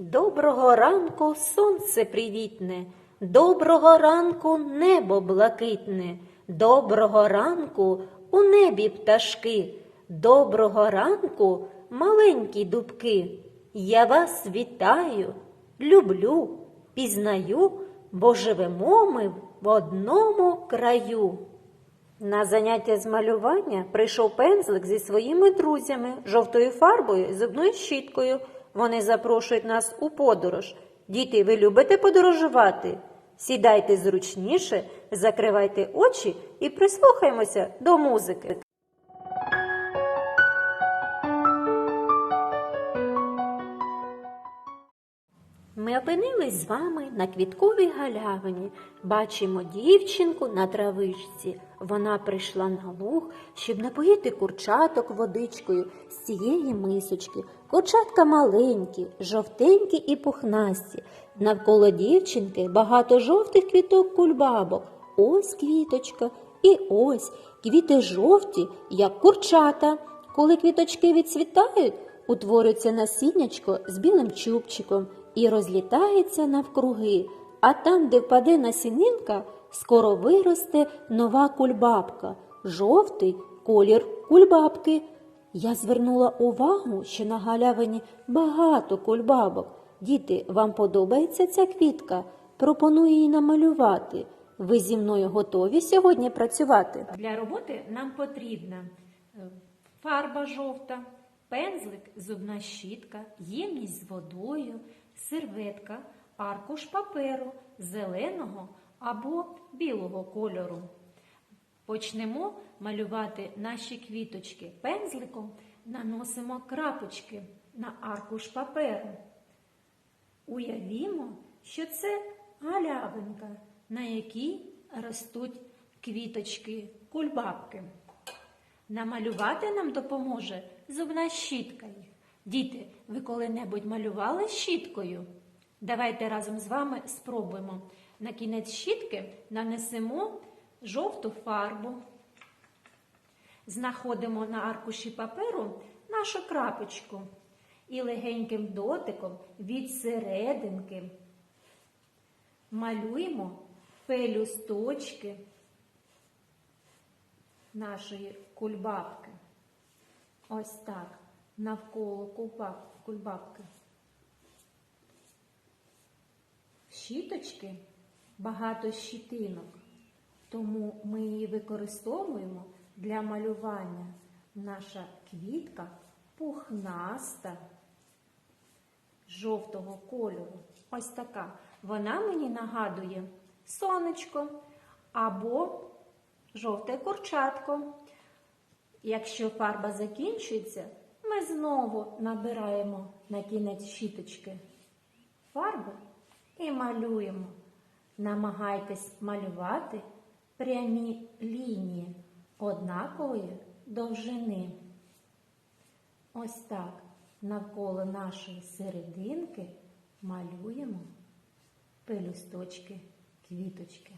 Доброго ранку сонце привітне, доброго ранку небо блакитне, доброго ранку у небі пташки, доброго ранку маленькі дубки. Я вас вітаю, люблю, пізнаю, бо живемо ми в одному краю. На заняття з малювання прийшов пензлик зі своїми друзями, жовтою фарбою і зубною щіткою. Вони запрошують нас у подорож. Діти, ви любите подорожувати? Сідайте зручніше, закривайте очі і прислухаймося до музики. Ми опинились з вами на квітковій галявині. Бачимо дівчинку на травичці. Вона прийшла на луг, щоб напоїти курчаток водичкою з цієї мисочки. Курчатка маленькі, жовтенькі і пухнасті. Навколо дівчинки багато жовтих квіток кульбабок. Ось квіточка і ось квіти жовті, як курчата. Коли квіточки відцвітають, утворюється насіннячко з білим чубчиком і розлітається навкруги, а там, де впаде насінинка, скоро виросте нова кульбабка, жовтий колір кульбабки. Я звернула увагу, що на галявині багато кульбабок. Діти, вам подобається ця квітка? Пропоную її намалювати. Ви зі мною готові сьогодні працювати? Для роботи нам потрібна е, фарба жовта, пензлик, зубна щітка, ємність з водою, серветка, аркуш паперу зеленого або білого кольору. Почнемо малювати наші квіточки. Пензликом наносимо крапочки на аркуш паперу. Уявімо, що це галявинка, на якій ростуть квіточки, кульбабки. Намалювати нам допоможе зубна щітка їх. Діти, ви коли-небудь малювали щіткою? Давайте разом з вами спробуємо. На кінець щітки нанесемо жовту фарбу. Знаходимо на аркуші паперу нашу крапочку і легеньким дотиком від серединки малюємо пелюсточки нашої кульбабки. Ось так, навколо кульбабки. Щіточки багато щітинок, тому ми її використовуємо для малювання. Наша квітка пухнаста жовтого кольору. Ось така. Вона мені нагадує сонечко або жовте курчатко. Якщо фарба закінчується, знову набираємо на кінець щіточки фарби і малюємо. Намагайтесь малювати прямі лінії однакової довжини. Ось так навколо нашої серединки малюємо пелюсточки, квіточки.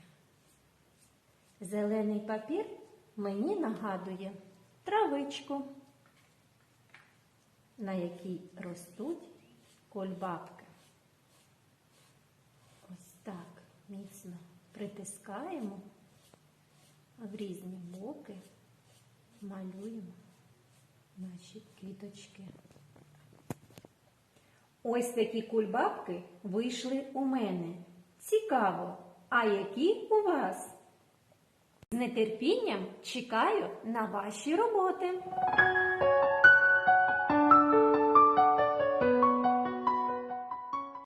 Зелений папір мені нагадує травичку, на якій ростуть кольбабки. Ось так міцно притискаємо в різні боки, малюємо наші квіточки. Ось такі кульбабки вийшли у мене. Цікаво, а які у вас? З нетерпінням чекаю на ваші роботи.